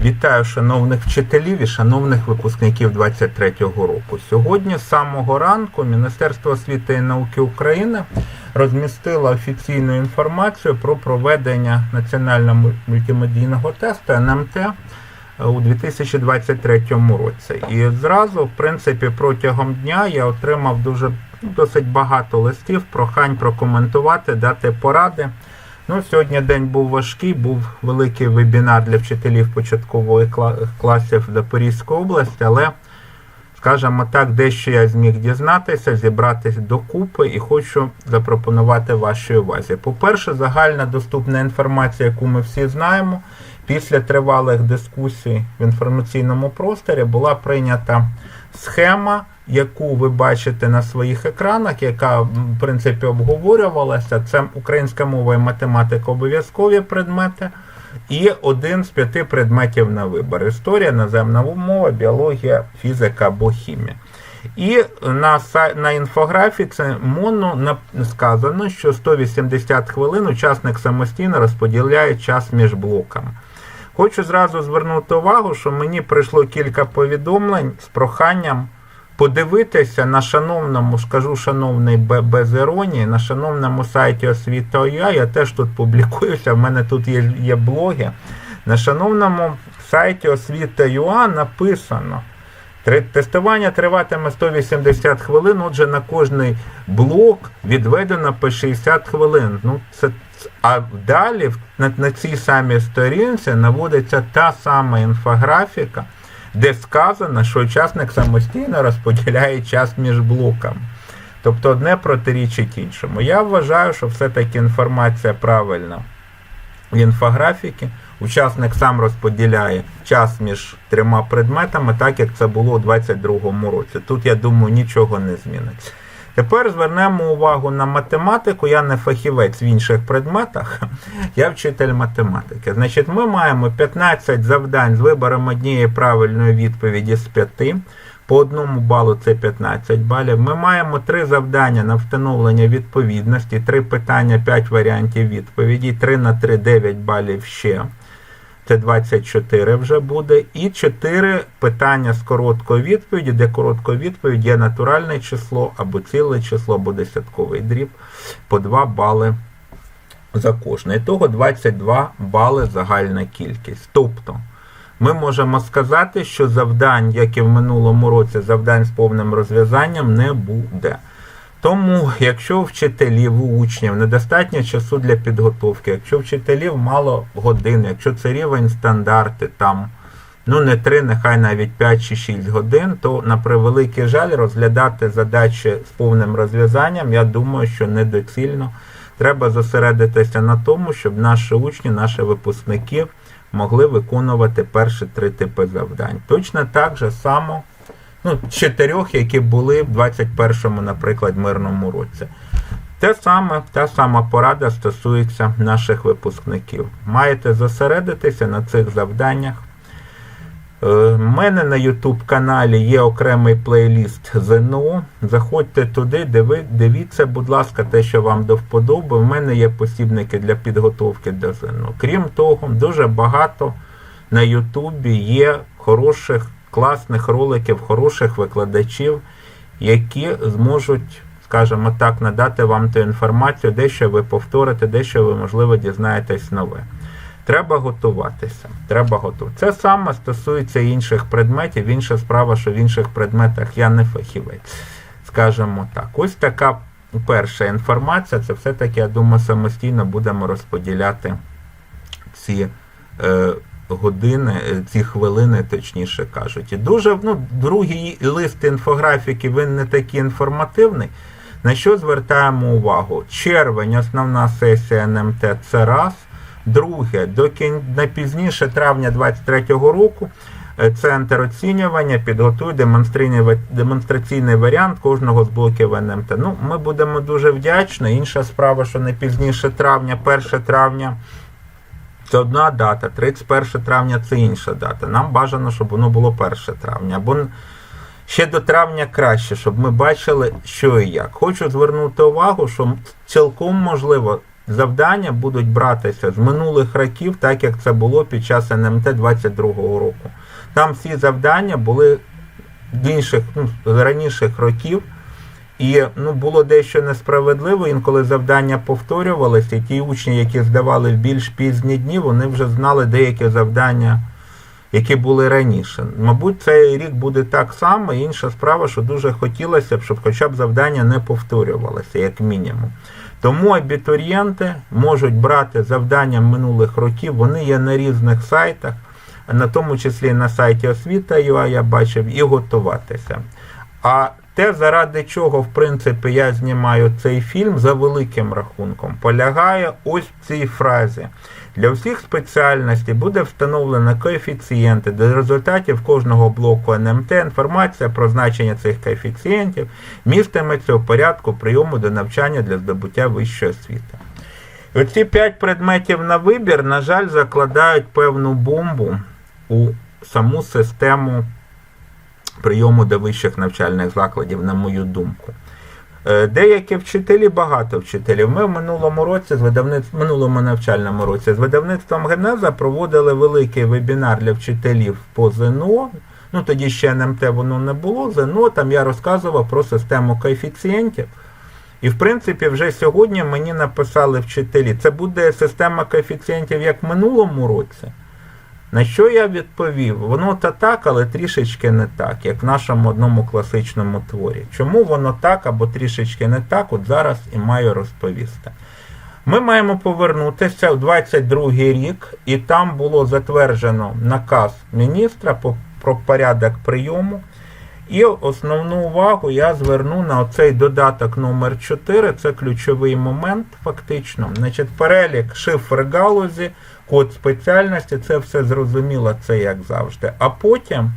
Вітаю шановних вчителів і шановних випускників 23-го року. Сьогодні з самого ранку Міністерство освіти і науки України розмістило офіційну інформацію про проведення національного мультимедійного тесту НМТ у 2023 році. І зразу, в принципі, протягом дня я отримав дуже ну, досить багато листів, прохань прокоментувати, дати поради. Ну, сьогодні день був важкий, був великий вебінар для вчителів початкової класів Запорізької області, але, скажімо так, дещо я зміг дізнатися, зібратися докупи і хочу запропонувати вашій увазі. По-перше, загальна доступна інформація, яку ми всі знаємо, після тривалих дискусій в інформаційному просторі була прийнята схема, яку ви бачите на своїх екранах, яка в принципі обговорювалася. Це українська мова і математика обов'язкові предмети. І один з п'яти предметів на вибір: історія, наземна мова, біологія, фізика або хімія. І на, на інфографіці моно сказано, що 180 хвилин учасник самостійно розподіляє час між блоками. Хочу зразу звернути увагу, що мені прийшло кілька повідомлень з проханням подивитися на шановному, скажу шановний бе- без іронії, на шановному сайті освіта.ua, я теж тут публікуюся, в мене тут є, є блоги. На шановному сайті освіта.ua написано. Тестування триватиме 180 хвилин, отже, на кожний блок відведено по 60 хвилин. Ну, це, а далі на, на цій самій сторінці наводиться та сама інфографіка, де сказано, що учасник самостійно розподіляє час між блоками. Тобто одне протирічить іншому. Я вважаю, що все-таки інформація правильна в інфографіки. Учасник сам розподіляє час між трьома предметами, так як це було у 2022 році. Тут, я думаю, нічого не зміниться. Тепер звернемо увагу на математику. Я не фахівець в інших предметах, я вчитель математики. Значить, ми маємо 15 завдань з вибором однієї правильної відповіді з 5. По одному балу це 15 балів. Ми маємо три завдання на встановлення відповідності, три питання, 5 варіантів відповіді, 3 на 3 9 балів ще. Це 24 вже буде. І 4 питання з короткою відповіді, де короткою відповідь є натуральне число або ціле число, або десятковий дріб по 2 бали за кожне. Того 22 бали загальна кількість. Тобто, ми можемо сказати, що завдань, як і в минулому році, завдань з повним розв'язанням не буде. Тому, якщо вчителів, у учнів недостатньо часу для підготовки, якщо вчителів мало годин, якщо це рівень стандарти, там ну не 3, нехай навіть 5 чи 6 годин, то на превеликий жаль розглядати задачі з повним розв'язанням, я думаю, що недоцільно. Треба зосередитися на тому, щоб наші учні, наші випускники могли виконувати перші три типи завдань. Точно так же само ну, чотирьох, які були в 21-му, наприклад, мирному році. Те саме, та сама порада стосується наших випускників. Маєте зосередитися на цих завданнях. У мене на YouTube каналі є окремий плейліст ЗНО. Заходьте туди, дивіться, будь ласка, те, що вам до вподоби. У мене є посібники для підготовки до ЗНО. Крім того, дуже багато на Ютубі є хороших, класних роликів, хороших викладачів, які зможуть, скажімо так, надати вам ту інформацію, дещо ви повторите, дещо ви, можливо, дізнаєтесь нове. Треба готуватися. Треба готуватися. Це саме стосується інших предметів. Інша справа, що в інших предметах я не фахівець. Скажімо так. Ось така перша інформація. Це все-таки, я думаю, самостійно будемо розподіляти ці е, години, е, ці хвилини, точніше кажуть. І дуже ну, другий лист інфографіки, він не такий інформативний. На що звертаємо увагу? Червень, основна сесія НМТ це раз. Друге, до кін... найпізніше травня 23-го року е, центр оцінювання підготує демонстраційний, демонстраційний варіант кожного з блоків НМТ. Ну, ми будемо дуже вдячні. Інша справа, що не пізніше травня, 1 травня це одна дата, 31 травня це інша дата. Нам бажано, щоб воно було 1 травня. Або ще до травня краще, щоб ми бачили, що і як. Хочу звернути увагу, що цілком можливо завдання будуть братися з минулих років, так як це було під час НМТ 22-го року. Там всі завдання були з інших, ну, з раніших років. І ну, було дещо несправедливо, інколи завдання повторювалися, і ті учні, які здавали в більш пізні дні, вони вже знали деякі завдання, які були раніше. Мабуть, цей рік буде так само. І інша справа, що дуже хотілося б, щоб хоча б завдання не повторювалося, як мінімум. Тому абітурієнти можуть брати завдання минулих років, вони є на різних сайтах, на тому числі на сайті освіта.ua я бачив, і готуватися. А те, заради чого, в принципі, я знімаю цей фільм за великим рахунком, полягає ось в цій фразі. Для всіх спеціальностей буде встановлено коефіцієнти. До результатів кожного блоку НМТ інформація про значення цих коефіцієнтів містиметься у порядку прийому до навчання для здобуття вищої освіти. Оці п'ять предметів на вибір, на жаль, закладають певну бомбу у саму систему прийому до вищих навчальних закладів, на мою думку. Е, Деякі вчителі, багато вчителів. Ми в минулому році з видавництвом минулому навчальному році з видавництвом Генеза проводили великий вебінар для вчителів по ЗНО. Ну тоді ще НМТ воно не було. ЗНО там я розказував про систему коефіцієнтів. І в принципі, вже сьогодні мені написали вчителі, це буде система коефіцієнтів як в минулому році. На що я відповів? Воно та так, але трішечки не так, як в нашому одному класичному творі. Чому воно так або трішечки не так, от зараз і маю розповісти. Ми маємо повернутися у 22 рік, і там було затверджено наказ міністра про порядок прийому. І основну увагу я зверну на оцей додаток номер 4 це ключовий момент, фактично. Значить, перелік шифр галузі, код спеціальності, це все зрозуміло, це як завжди. А потім,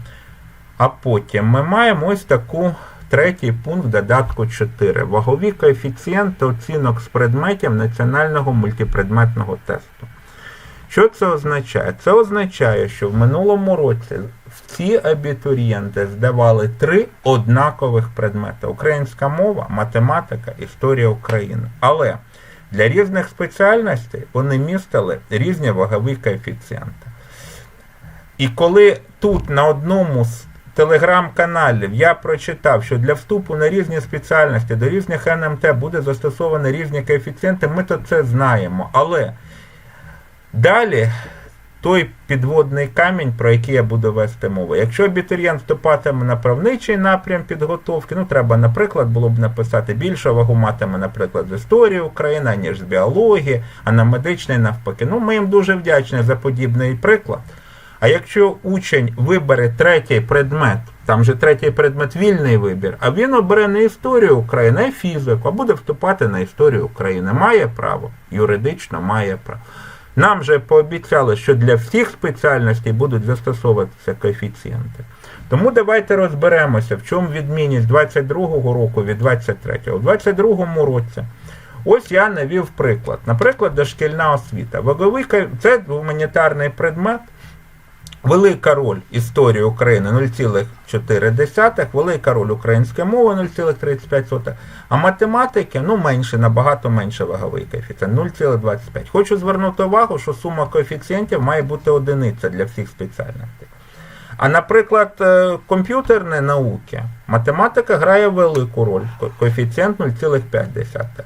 а потім ми маємо ось таку третій пункт додатку 4. Вагові коефіцієнти оцінок з предметів національного мультипредметного тесту. Що це означає? Це означає, що в минулому році всі абітурієнти здавали три однакових предмети: українська мова, математика, історія України. Але для різних спеціальностей вони містили різні вагові коефіцієнти. І коли тут на одному з телеграм-каналів я прочитав, що для вступу на різні спеціальності до різних НМТ буде застосовані різні коефіцієнти, ми то це знаємо. Але далі той підводний камінь, про який я буду вести мову. Якщо абітурієнт вступатиме на правничий напрям підготовки, ну треба, наприклад, було б написати більше вагу матиме, наприклад, з історії України, ніж з біології, а на медичний навпаки. Ну, ми їм дуже вдячні за подібний приклад. А якщо учень вибере третій предмет, там же третій предмет вільний вибір, а він обере не історію України, а фізику, а буде вступати на історію України. Має право, юридично має право. Нам же пообіцяли, що для всіх спеціальностей будуть застосовуватися коефіцієнти. Тому давайте розберемося, в чому відмінність 22-го року від 23-го. У 22-му році ось я навів приклад. Наприклад, дошкільна освіта. Ваговий це гуманітарний предмет. Велика роль історії України 0,4, велика роль української мови 0,35, а математики ну менше, набагато менше ваговий коефіцієнт 0,25. Хочу звернути увагу, що сума коефіцієнтів має бути одиниця для всіх спеціальностей. А наприклад, е, комп'ютерні науки, математика грає велику роль, коефіцієнт 0,5.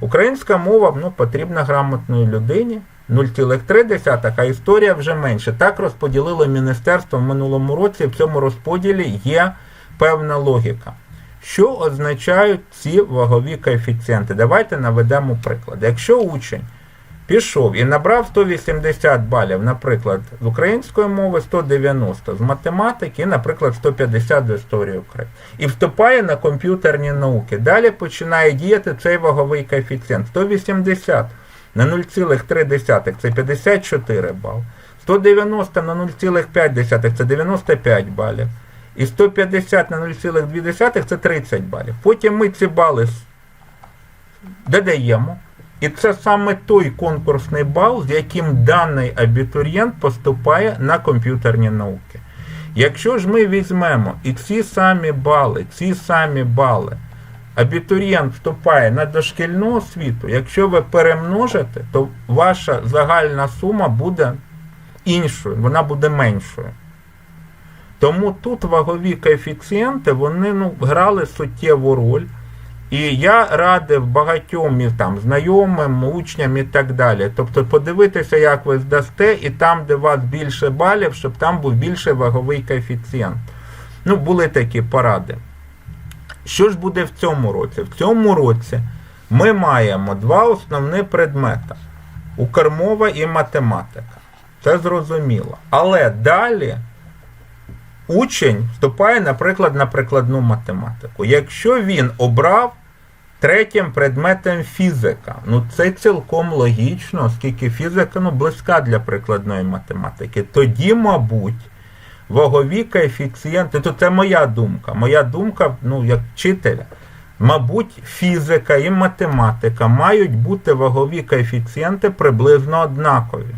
Українська мова ну, потрібна грамотної людині 0,3, а історія вже менше. Так розподілило міністерство в минулому році. В цьому розподілі є певна логіка. Що означають ці вагові коефіцієнти? Давайте наведемо приклад. Якщо учень пішов і набрав 180 балів, наприклад, з української мови, 190 з математики, наприклад, 150 з історії України, і вступає на комп'ютерні науки. Далі починає діяти цей ваговий коефіцієнт 180 на 0,3 це 54 бал. 190 на 0,5 це 95 балів. І 150 на 0,2 це 30 балів. Потім ми ці бали додаємо. І це саме той конкурсний бал, з яким даний абітурієнт поступає на комп'ютерні науки. Якщо ж ми візьмемо і ці самі бали, ці самі бали абітурієнт вступає на дошкільну освіту, якщо ви перемножите, то ваша загальна сума буде іншою, вона буде меншою. Тому тут вагові коефіцієнти вони ну, грали суттєву роль. І я радив багатьом там знайомим, учням і так далі. Тобто подивитися, як ви здасте, і там, де вас більше балів, щоб там був більший ваговий коефіцієнт. Ну, були такі поради. Що ж буде в цьому році? В цьому році ми маємо два основні предмети: укрмова і математика. Це зрозуміло. Але далі учень вступає, наприклад, на прикладну математику. Якщо він обрав третім предметом фізика, ну це цілком логічно, оскільки фізика ну, близька для прикладної математики, тоді, мабуть, вагові коефіцієнти, то це моя думка. Моя думка, ну, як вчителя. Мабуть, фізика і математика мають бути вагові коефіцієнти приблизно однакові.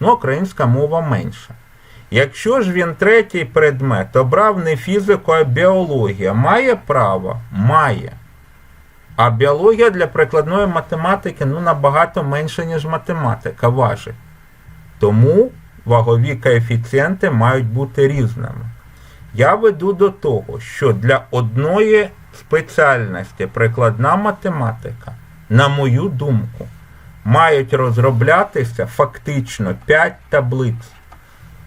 Ну, українська мова менша. Якщо ж він третій предмет обрав не фізику, а біологія, має право? Має. А біологія для прикладної математики ну, набагато менше, ніж математика важить. Тому вагові коефіцієнти мають бути різними. Я веду до того, що для одної спеціальності прикладна математика, на мою думку, мають розроблятися фактично 5 таблиць.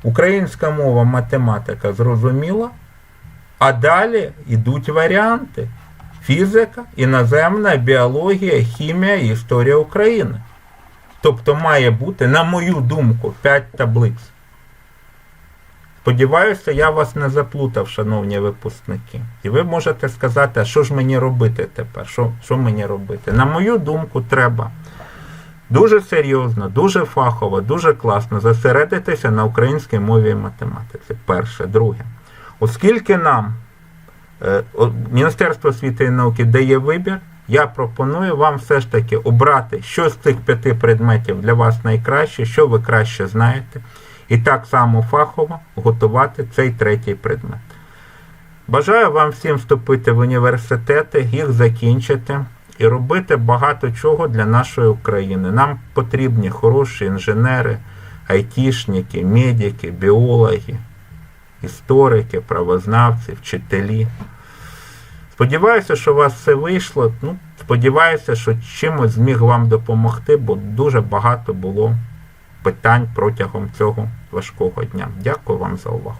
Українська мова, математика зрозуміла, а далі йдуть варіанти. Фізика, іноземна, біологія, хімія і історія України. Тобто має бути, на мою думку, 5 таблиць. Сподіваюся, я вас не заплутав, шановні випускники. І ви можете сказати, а що ж мені робити тепер? Що, що мені робити? На мою думку, треба дуже серйозно, дуже фахово, дуже класно зосередитися на українській мові і математиці. Перше, друге. Оскільки нам е, Міністерство освіти і науки дає вибір, я пропоную вам все ж таки обрати, що з цих п'яти предметів для вас найкраще, що ви краще знаєте, і так само фахово готувати цей третій предмет. Бажаю вам всім вступити в університети, їх закінчити і робити багато чого для нашої України. Нам потрібні хороші інженери, айтішники, медики, біологи, історики, правознавці, вчителі. Сподіваюся, що у вас все вийшло. Ну, сподіваюся, що чимось зміг вам допомогти, бо дуже багато було питань протягом цього важкого дня. Дякую вам за увагу.